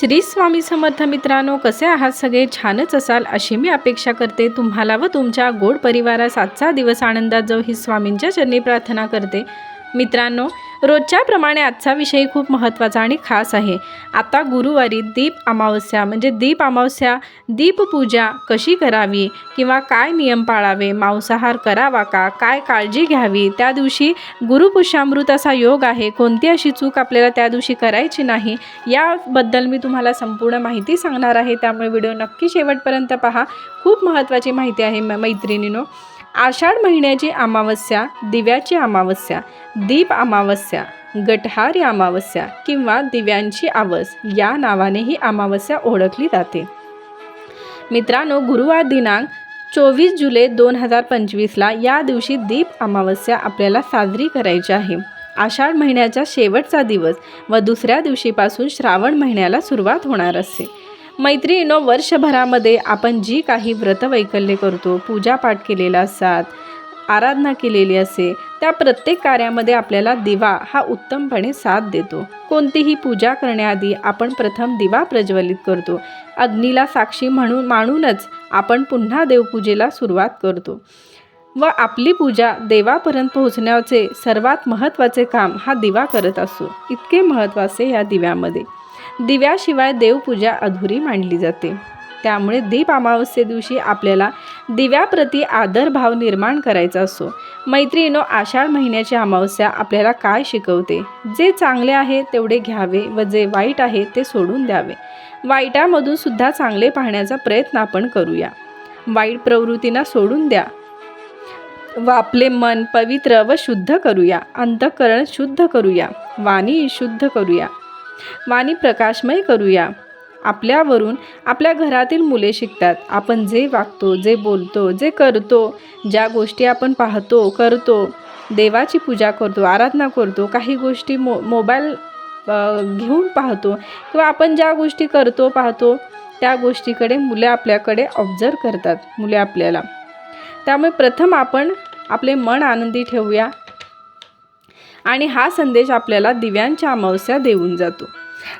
श्री स्वामी समर्थ मित्रांनो कसे आहात सगळे? छानच असाल अशी मी अपेक्षा करते. तुम्हाला व तुमच्या गोड परिवारास आजचा दिवस आनंदात जाऊ ही स्वामींच्या चरणी प्रार्थना करते. मित्रांनो रोजच्याप्रमाणे आजचा विषय खूप महत्त्वाचा आणि खास आहे. आता गुरुवारी दीप अमावस्या म्हणजे दीप अमावस्या दीपपूजा कशी करावी किंवा काय नियम पाळावे मांसाहार करावा का काय काळजी घ्यावी त्या दिवशी गुरुपुष्यामृत असा योग आहे कोणती अशी चूक आपल्याला त्या दिवशी करायची नाही याबद्दल मी तुम्हाला संपूर्ण माहिती सांगणार आहे. त्यामुळे व्हिडिओ नक्की शेवटपर्यंत पहा. खूप महत्त्वाची माहिती आहे म- मैत्रिणीनो. आषाढ महिन्याची अमावस्या दिव्याची अमावस्या दीप अमावस्या गटहारी अमावस्या किंवा दिव्यांची आवस या नावाने ही अमावस्या ओळखली जाते. मित्रांनो गुरुवार दिनांक चोवीस जुलै दोन हजार पंचवीसला या दिवशी दीप अमावस्या आपल्याला साजरी करायची आहे. आषाढ महिन्याचा शेवटचा दिवस व दुसऱ्या दिवशीपासून श्रावण महिन्याला सुरुवात होणार असते. मैत्रिणीनो वर्षभरामध्ये आपण जी काही व्रतवैकल्य करतो पूजापाठ केलेला असतात आराधना केलेली असे त्या प्रत्येक कार्यामध्ये आपल्याला दिवा हा उत्तमपणे साथ देतो. कोणतीही पूजा करण्याआधी आपण प्रथम दिवा प्रज्वलित करतो. अग्नीला साक्षी म्हणून मानूनच आपण पुन्हा देवपूजेला सुरुवात करतो. व आपली पूजा देवापर्यंत पोहोचण्याचे सर्वात महत्त्वाचे काम हा दिवा करत असतो. इतके महत्त्वाचे या दिव्यामध्ये. दिव्याशिवाय देवपूजा अधुरी मानली जाते. त्यामुळे दीप अमावस्ये दिवशी आपल्याला दिव्याप्रती आदरभाव निर्माण करायचा असो. मैत्रिणीनो आषाढ महिन्याची अमावस्या आपल्याला काय शिकवते? जे चांगले आहे तेवढे घ्यावे व जे वाईट आहे ते सोडून द्यावे. वाईटामधून सुद्धा चांगले पाहण्याचा प्रयत्न आपण करूया. वाईट प्रवृत्तींना सोडून द्या. व आपले मन पवित्र व शुद्ध करूया. अंतःकरण शुद्ध करूया. वाणी शुद्ध करूया. वाणी प्रकाशमय करूया. आपल्यावरून आपल्या घरातील मुले शिकतात. आपण जे वागतो जे बोलतो जे करतो ज्या गोष्टी आपण पाहतो करतो देवाची पूजा करतो आराधना करतो काही गोष्टी मो मोबाईल घेऊन पाहतो किंवा आपण ज्या गोष्टी करतो पाहतो त्या गोष्टीकडे मुले आपल्याकडे ऑब्झर्व करतात मुले आपल्याला. त्यामुळे प्रथम आपण आपले मन आनंदी ठेवूया. आणि हा संदेश आपल्याला दिव्यांच्या अमावस्या देऊन जातो.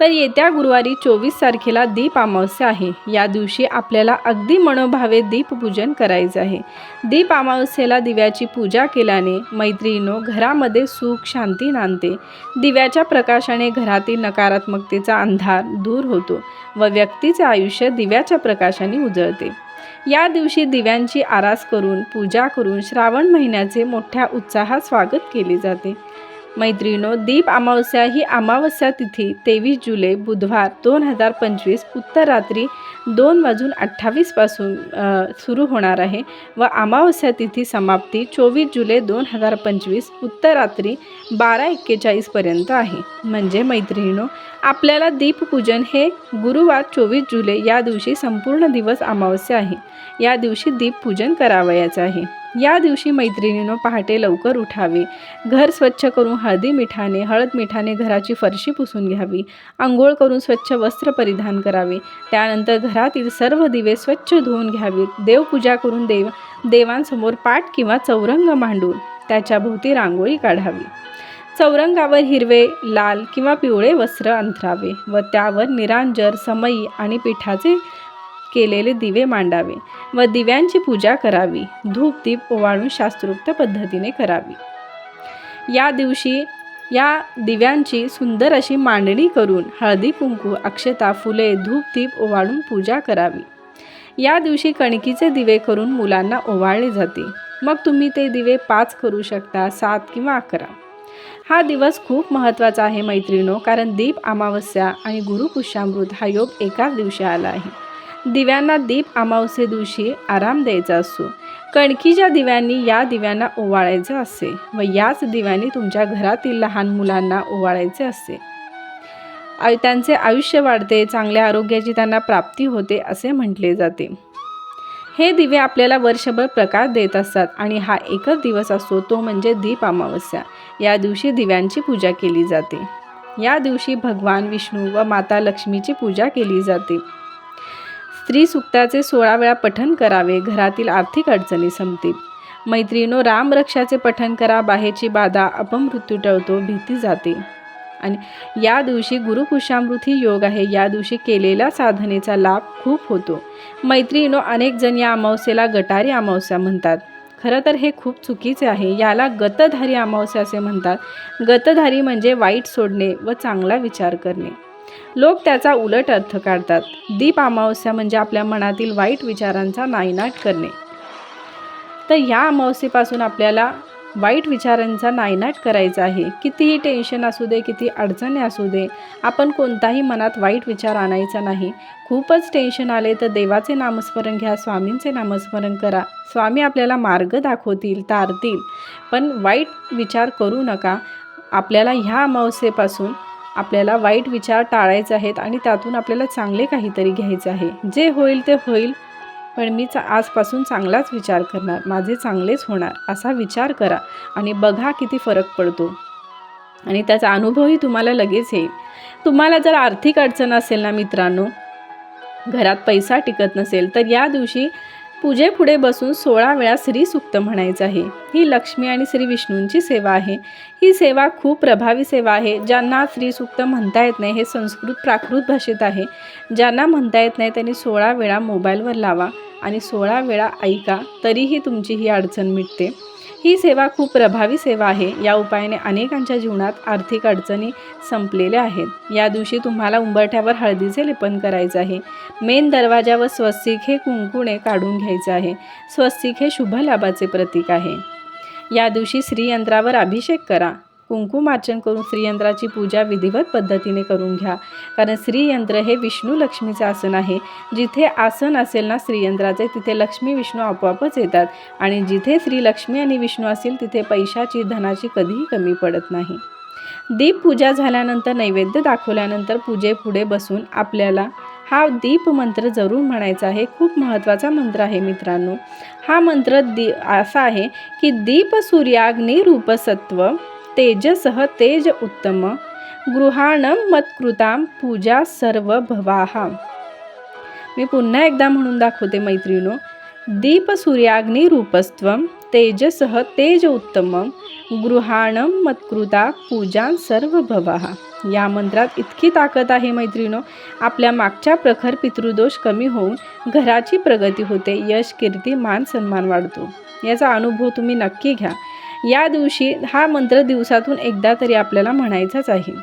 तर येत्या गुरुवारी चोवीस तारखेला दीप अमावस्या आहे. या दिवशी आपल्याला अगदी मनोभावे दीपपूजन करायचं आहे. दीप अमावस्येला दिव्याची पूजा केल्याने मैत्रिणीनो घरामध्ये सुख शांती नांदते. दिव्याच्या प्रकाशाने घरातील नकारात्मकतेचा अंधार दूर होतो व व्यक्तीचे आयुष्य दिव्याच्या प्रकाशाने उजळते. या दिवशी दिव्यांची आरास करून पूजा करून श्रावण महिन्याचे मोठ्या उत्साहात स्वागत केले जाते. मैत्रिणो दीप अमावस्या ही अमावस्या तिथी तेवीस जुलै बुधवार दोन हजार पंचवीस उत्तर रात्री दोन वाजून अठ्ठावीसपासून सुरू होणार आहे व अमावस्या तिथी समाप्ती चोवीस जुलै दोन हजार पंचवीस उत्तर रात्री बारा एक्केचाळीसपर्यंत आहे. म्हणजे मैत्रिणीनो आपल्याला दीपपूजन हे गुरुवार चोवीस जुलै या दिवशी संपूर्ण दिवस अमावस्या आहे. या दिवशी दीपपूजन करावयाचं आहे. या दिवशी मैत्रिणीनं पहाटे लवकर उठावे. घर स्वच्छ करून हळदी मिठाने हळद मिठाने घराची फरशी पुसून घ्यावी. आंघोळ करून स्वच्छ वस्त्र परिधान करावे. त्यानंतर घरातील सर्व दिवे स्वच्छ धुवून घ्यावीत देवपूजा करून देव देवांसमोर पाठ किंवा चौरंग मांडून त्याच्या भोवती रांगोळी काढावी. चौरंगावर हिरवे लाल किंवा पिवळे वस्त्र अंथरावे व त्यावर निरांजर समई आणि पिठाचे केलेले दिवे मांडावे व दिव्यांची पूजा करावी धूप दीप ओवाळून शास्त्रोक्त पद्धतीने करावी. या दिवशी या दिव्यांची सुंदर अशी मांडणी करून हळदी कुंकू अक्षता फुले धूप दीप ओवाळून पूजा करावी. या दिवशी कणकीचे दिवे करून मुलांना ओवाळले जाते. मग तुम्ही ते दिवे पाच करू शकता सात किंवा अकरा. हा दिवस खूप महत्त्वाचा आहे मैत्रिणो कारण दीप अमावस्या आणि गुरुपुष्यामृत हा योग एकाच दिवशी आला आहे. दिव्यांना दीप अमावस्ये दिवशी आराम द्यायचा असतो कणकीच्या दिव्यांनी या दिव्यांना ओवाळायचं असते व याच दिव्यांनी तुमच्या घरातील लहान मुलांना ओवाळायचे असते आयु त्यांचे आयुष्य वाढते चांगल्या आरोग्याची त्यांना प्राप्ती होते असे म्हटले जाते. हे दिवे आपल्याला वर्षभर प्रकाश देत असतात आणि हा एकच दिवस असतो तो म्हणजे दीप अमावस्या. या दिवशी दिव्यांची पूजा केली जाते. या दिवशी भगवान विष्णू व माता लक्ष्मीची पूजा केली जाते. स्त्री सुक्ताचे सोळा वेळा पठन करावे घरातील आर्थिक अडचणी संपतील. मैत्रिणो रामरक्षाचे पठन करा बाहेरची बाधा अपमृत्यू टळतो भीती जाते. आणि या दिवशी गुरुकुशामृती योग आहे. या दिवशी केलेल्या साधनेचा लाभ खूप होतो. मैत्रिणो अनेक जण या अमावस्येला गटारी अमावस्या म्हणतात. खरं तर हे खूप चुकीचे आहे. याला गतधारी अमावस्या असे म्हणतात. गतधारी म्हणजे वाईट सोडणे व चांगला विचार करणे. लोक त्याचा उलट अर्थ काढतात. दीप अमावस्या म्हणजे आपल्या मनातील वाईट विचारांचा नायनाट करणे. तर ह्या अमावस्येपासून आपल्याला वाईट विचारांचा नायनाट करायचा आहे. कितीही टेन्शन असू दे किती अडचणी असू दे आपण कोणताही मनात वाईट विचार आणायचा नाही. खूपच टेन्शन आले तर देवाचे नामस्मरण घ्या स्वामींचे नामस्मरण करा. स्वामी आपल्याला मार्ग दाखवतील तारतील. पण वाईट विचार करू नका. आपल्याला ह्या अमावस्येपासून आपल्याला वाईट विचार टाळायचे आहेत आणि त्यातून आपल्याला चांगले काहीतरी घ्यायचे आहे. जे होईल ते होईल पण मी चा आजपासून चांगलाच विचार करणार. माझे चांगलेच होणार असा विचार करा आणि बघा किती फरक पडतो. आणि त्याचा अनुभवही तुम्हाला लगेच येईल. तुम्हाला जर आर्थिक अडचण असेल ना मित्रांनो घरात पैसा टिकत नसेल तर या दिवशी पूजेपुढे बसून सोळा वेळा श्रीसुक्त म्हणायचं आहे. ही लक्ष्मी आणि श्री विष्णूंची सेवा आहे. ही सेवा खूप प्रभावी सेवा आहे. ज्यांना श्रीसुक्त म्हणता येत नाही हे संस्कृत प्राकृत भाषेत आहे. ज्यांना म्हणता येत नाही त्यांनी सोळा वेळा मोबाईलवर लावा. आणि सोळा वेळा ऐका तरीही तुमची ही अडचण मिटते. ही सेवा खूप प्रभावी सेवा आहे. या उपायाने अनेकांच्या जीवनात आर्थिक अडचणी संपलेल्या आहेत. या दिवशी तुम्हाला उंबरठ्यावर हळदीचे लेपन करायचं आहे. मेन दरवाजा व स्वस्तिक हे कुंकुणे काढून घ्यायचं आहे. स्वस्तिक हे शुभ लाभाचे प्रतीक आहे. या दिवशी श्रीयंत्रावर अभिषेक करा. कुंकुमार्चन करून श्रीयंत्राची पूजा विधिवत पद्धतीने करून घ्या. कारण श्रीयंत्र हे विष्णू लक्ष्मीचे आसन आहे. जिथे आसन असेल ना श्रीयंत्राचे तिथे लक्ष्मी विष्णू आपोआपच येतात. आणि जिथे श्री लक्ष्मी आणि विष्णू असतील तिथे पैशाची धनाची कधीही कमी पडत नाही. दीप पूजा झाल्यानंतर नैवेद्य दाखवल्यानंतर पूजेपुढे बसून आपल्याला हा दीप मंत्र जरूर म्हणायचा आहे. खूप महत्त्वाचा मंत्र आहे मित्रांनो. हा मंत्र दी असा आहे की दीप सूर्याग्नी तेजसह तेज उत्तम गृहाणं मत्कृतां पूजा सर्व भवाहा मी पुन्हा एकदा म्हणून दाखवते मैत्रिणो दीप सूर्याग्नी रूपस्त्वं तेजसह तेज उत्तम गृहाणं मत्कृता पूजा सर्व भवाहा या मंत्रात इतकी ताकद आहे मैत्रिणो आपल्या मागच्या प्रखर पितृदोष कमी होऊन घराची प्रगती होते यश कीर्ती मान सन्मान वाढतो। याचा अनुभव तुम्ही नक्की घ्या। या दिवशी हा मंत्र दिवसातून एकदा तरी आपल्याला म्हणायचाच आहे.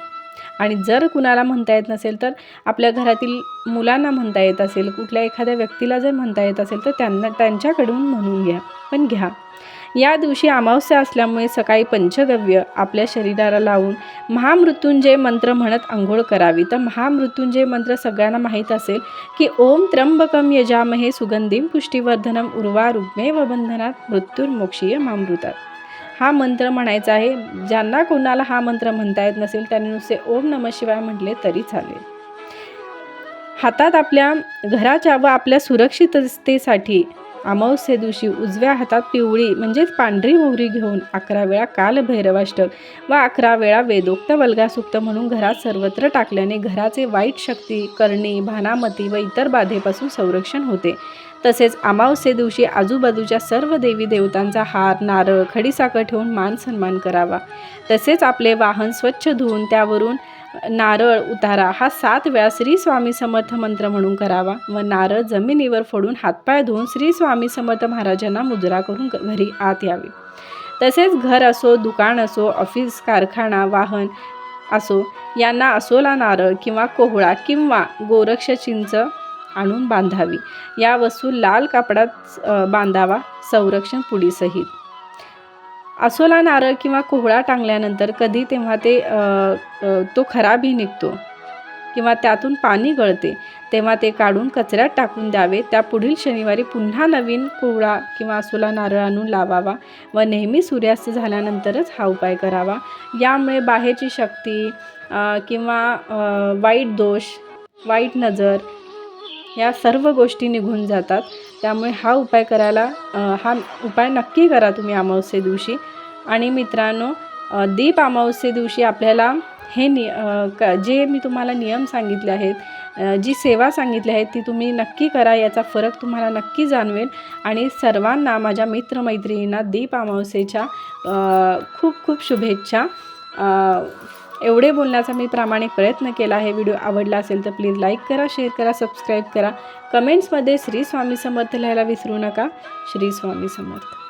आणि जर कुणाला म्हणता येत नसेल तर आपल्या घरातील मुलांना म्हणता येत असेल कुठल्या एखाद्या व्यक्तीला जर म्हणता येत असेल तर त्यांना त्यांच्याकडून म्हणून घ्या. पण घ्या. या दिवशी अमावस्या असल्यामुळे सकाळी पंचगव्य आपल्या शरीराला लावून महामृत्युंजय मंत्र म्हणत आंघोळ करावी. तर महामृत्युंजय मंत्र सगळ्यांना माहीत असेल की ओम त्र्यंबकम यजामहे सुगंधीम पुष्टिवर्धनम उर्वा रुग्मेव बंधनात मृत्युर्मोक्षीय मामृतात हा मंत्र म्हणायचा आहे. ज्यांना कोणाला हा मंत्र म्हणता येत नसेल त्यांनी नुसते ओम नम शिवाय म्हटले तरी चालेल. हातात आपल्या घराच्या व आपल्या सुरक्षिततेसाठी अमावस्ये दिवशी उजव्या हातात पिवळी म्हणजेच पांढरी मोहरी घेऊन अकरा वेळा कालभैरवाष्टक व अकरा वेळा वेदोक्त वल्गासुक्त म्हणून घरात सर्वत्र टाकल्याने घराचे वाईट शक्ती करणी भानामती व इतर बाधेपासून संरक्षण होते. तसेच अमावस्ये दिवशी आजूबाजूच्या सर्व देवी देवतांचा हार नारळ खडीसाखर ठेवून मान सन्मान करावा. तसेच आपले वाहन स्वच्छ धुवून त्यावरून नारळ उतारा. हा सात वेळा श्री स्वामी समर्थ मंत्र म्हणून करावा व नारळ जमिनीवर फोडून हातपाय धुवून श्री स्वामी समर्थ महाराजांना मुजरा करून घरी आत यावे. तसेच घर असो दुकान असो ऑफिस कारखाना वाहन असो यांना असोला नारळ किंवा कोहळा किंवा गोरक्ष चिंच आणून बांधावी. या वस्तू लाल कापडात बांधावा संरक्षण पुडीसहित असोला नारळ किंवा कोहळा टांगल्यानंतर कधी तेव्हा ते तो खराबही निघतो किंवा त्यातून पाणी गळते तेव्हा ते काढून कचऱ्यात टाकून द्यावे. त्या पुढील शनिवारी पुन्हा नवीन कोहळा किंवा असोला नारळ आणून लावावा व नेहमी सूर्यास्त झाल्यानंतरच हा उपाय करावा. यामुळे बाहेरची शक्ती किंवा वाईट दोष वाईट नजर या सर्व गोष्टी निघून जातात. त्यामुळे हा उपाय करायला हा उपाय नक्की करा तुम्ही अमावस्ये दिवशी. आणि मित्रांनो दीप अमावस्ये दिवशी आपल्याला हे नि क जे मी तुम्हाला नियम सांगितले आहेत जी सेवा सांगितली आहे ती तुम्ही नक्की करा. याचा फरक तुम्हाला नक्की जाणवेल. आणि सर्वांना माझ्या मित्रमैत्रिणींना दीप अमावस्येच्या खूप खूप शुभेच्छा. एवढे बोलण्याचा मी प्रामाणिक प्रयत्न केला. आहे व्हिडिओ आवडला असेल तर प्लीज लाईक करा शेअर करा सबस्क्राईब करा. कमेंट्समध्ये श्री स्वामी समर्थ लिहायला विसरू नका. श्री स्वामी समर्थ.